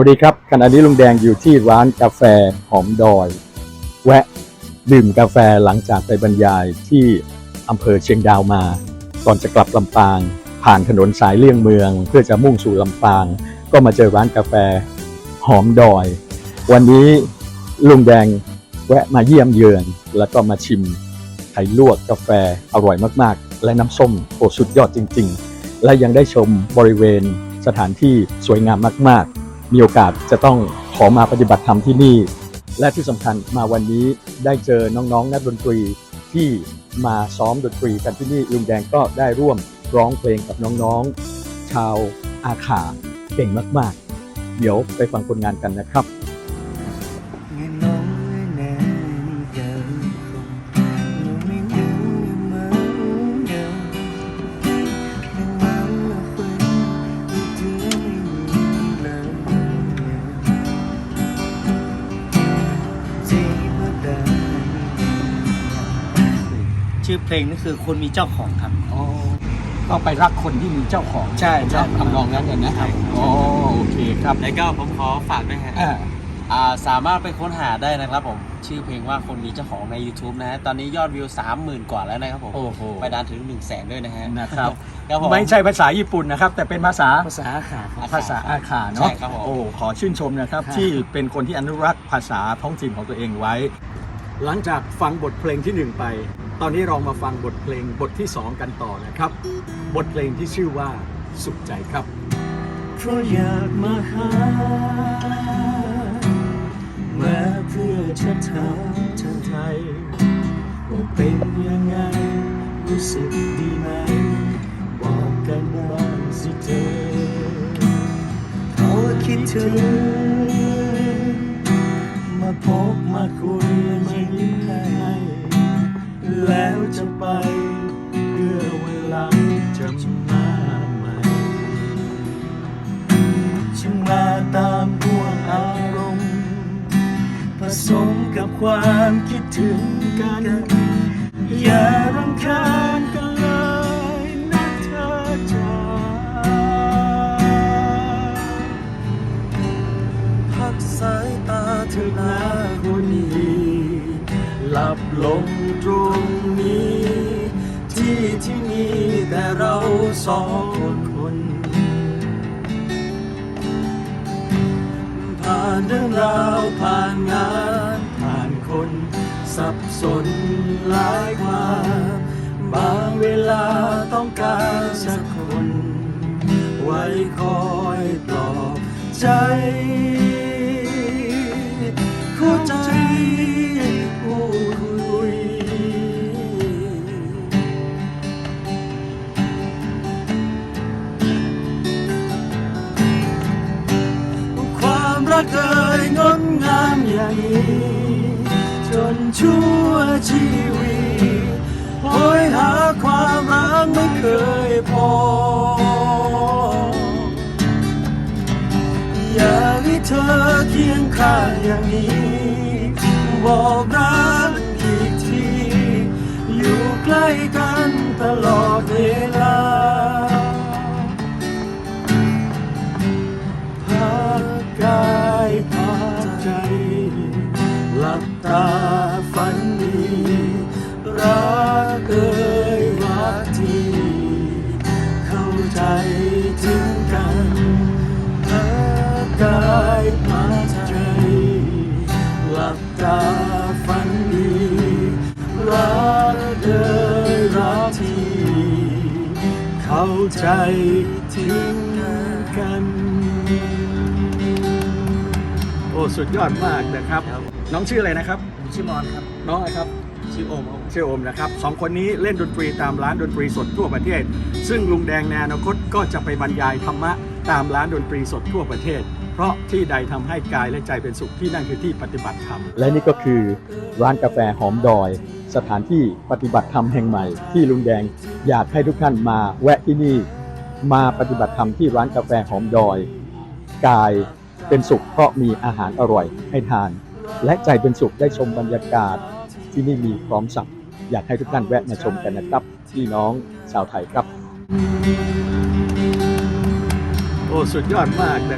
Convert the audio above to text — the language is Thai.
วัสดีครับขณะนี้ลุงแดงอยู่ที่ร้านกาแฟหอมดอย แวะดื่มกาแฟหลังจากไปบรรยายที่อำเภอเชียงดาวมา ก่อนจะกลับลำปาง ผ่านถนนสายเลี่ยงเมือง เพื่อจะมุ่งสู่ลำปาง ก็มาเจอร้านกาแฟหอมดอย วันนี้ลุงแดงแวะมาเยี่ยมเยือน แล้วก็มาชิมไข่ลวกกาแฟอร่อยมากๆ และน้ำส้มโอสุดยอดจริง ๆ และยังได้ชมบริเวณสถานที่สวยงามมากๆ มีโอกาสจะต้องขอมาปฏิบัติธรรมที่นี่ และที่สำคัญมาวันนี้ได้เจอน้องๆ นักดนตรีที่มาซ้อมดนตรีกันที่นี่ลุงแดงก็ได้ร่วมร้องเพลงกับน้องๆ ชาวอาขาเก่งมากๆ เดี๋ยวไปฟังผลงานกันนะครับ ชื่อเพลงนี่คือคนมีเจ้าของครับ อ๋อต้องไปรักคนที่มีเจ้าของใช่ใช่ทำนองนั้นเลยนะใช่อ๋อโอเคครับแล้วก็ผมขอฝากด้วยฮะอ่า อ่าสามารถไปค้นหาได้นะครับผม ชื่อเพลงว่าคนมีเจ้าของใน YouTube นะฮะ ตอนนี้ยอดวิว 30,000 กว่าแล้วนะครับผม โอ้โห ไปดันถึง 1 0 0 0 0แสนด้วยนะฮะนะครับ ครับผม ไม่ใช่ภาษาญี่ปุ่นนะครับ แต่เป็นภาษาภาษาขาครับ ภาษาอาขาเนาะใช่ครับผม โอ้ขอชื่นชมนะครับครับ ที่เป็นคนที่อนุรักษ์ภาษาท้องถิ่นของตัวเองไว้ หลังจากฟังบทเพลงที่หนึ่งไป ตอนนี้เรามาฟังบทเพลงบทที่สองกันต่อนะครับ บทเพลงที่ชื่อว่าสุขใจครับ เพราะอยากมาหามาเพื่อจะถามเธอไทยว่าเป็นยังไง รู้สึกดีไหม บอกกันบ้างสิเธอเขาคิดถึงมาพบมาคุยมา จะไป เพื่อเวลาจะมาใหม่ฉันมาตามห่วงอารมณ์ ผสมกับความคิดถึงกัน อย่ารำคาญกันเลยนะเธอจ๋าพักสายตาเธอหน้าคนดีหลับลงตรง สองคนผ่านเรื่องราวผ่านงานผ่านคน สับสนหลายความบางเวลาต้องการสักคน ไว้คอยปลอบใจ กเอ่ยงดงามอย่างนี้ จนชั่วชีวิตโหยหาความรักไม่เคยพอ อยากให้เธอเคียงข้างอย่างนี้ บอกรักอีกที อยู่ใกล้กันตลอดเวลา ใจถึงกัน โอ้สุดยอดมากนะครับ น้องชื่ออะไรนะครับ ชื่อมอนครับ น้องอะไรครับ ชื่อโอมครับ ชื่อโอมนะครับสองคนนี้เล่นดนตรีตามร้านดนตรีสดทั่วประเทศ ซึ่งลุงแดงในอนาคตก็จะไปบรรยายธรรมะตามร้านดนตรีสดทั่วประเทศ เพราะที่ใดทำให้กายและใจเป็นสุขที่นั่นคือที่ปฏิบัติธรรม และนี่ก็คือร้านกาแฟหอมดอย สถานที่ปฏิบัติธรรมแห่งใหม่ที่ลุงแดงอยากให้ทุกท่านมาแวะที่นี่ มาปฏิบัติธรรมที่ร้านกาแฟหอมดอย กายเป็นสุขเพราะมีอาหารอร่อยให้ทาน และใจเป็นสุขได้ชมบรรยากาศ ที่นี่มีพร้อมสับอยากให้ทุกท่านแวะมาชมกันนะครับพี่น้องชาวไทยครับ โอ้สุดยอดมากนะ